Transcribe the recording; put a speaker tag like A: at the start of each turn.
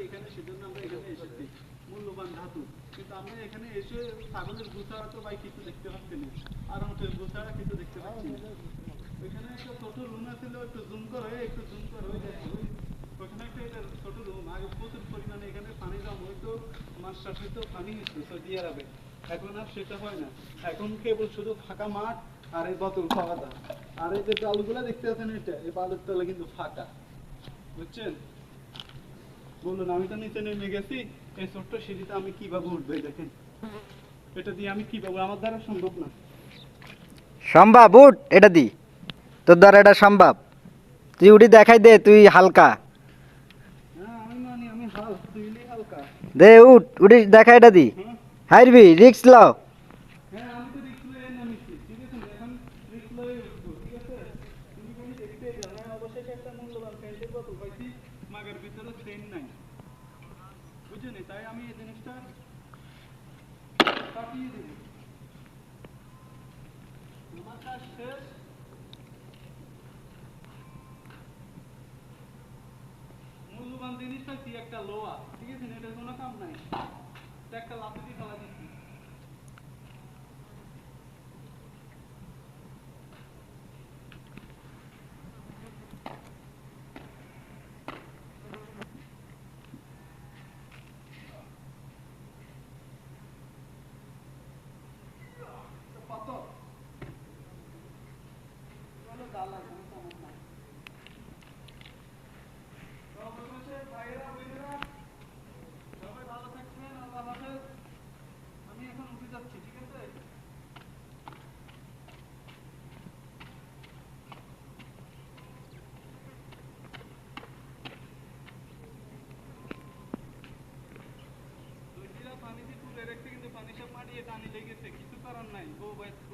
A: এখানে সেজন্য আমরা এখানে এসেছি মূল্যবান ধাতু। কিন্তু আমরা এখানে এসে ছাগলের গুছাড়া তো ভাই কিছু দেখতে পাচ্ছি না আর উঠের গুছাড়া কিছু দেখতে পাচ্ছি না। ওইখানে একটা ছোট রুম ছিল একটু জুম করো একটু জুম করো ওই দেখো, ওই- ওইখানে একটা এটা ছোট রুম আগে প্রচুর পরিমাণে এখানে পানি এখন আর সেটা হয় না। এখন কেবল শুধু ফাঁকা মাঠ আর এই বোতল খাওয়া দাওয়া। আর এই যে বালুগুলা দেখতে পাচ্ছেন এটা এই বালুর তলা কিন্তু ফাঁকা। বুঝছেন? বলুন আমি তো নিচে নেমে গেছি এই ছোট্ট সিঁড়িতে আমি কীভাবে উঠবো দেখেন। এটা দিয়ে আমি কীভাবে আমার দ্বারা সম্ভব না।
B: সম্ভব উঠ এটা দি। তোর দ্বারা এটা সম্ভব। তুই উঠি দেখাই দে তুই হালকা। দে উঠ উঠি দেখা এটা দি।
A: হ্যাঁ।
B: হারবি রিক্স লাও
A: হ্যাঁ আমি তো রিক্স লয়ে নামিছি ঠিক আছে এখন মূল্যবান জিনিসটা কি? একটা লোয়া। ঠিক আছে, না এটার কোনো কাম নাই। একটা লাফি দিয়ে ফেলা দিচ্ছি পাথর চলো জ্বালা কোনো সমস্যা নাই তো অবশেষে ভাইয়েরা বোনেরা সবাই ভালো থাকবেন আল্লাহ হাফেজ আমি এখন উঠে যাচ্ছি ঠিক আছে দুইটা পানিতে তুলে রেখে কিন্তু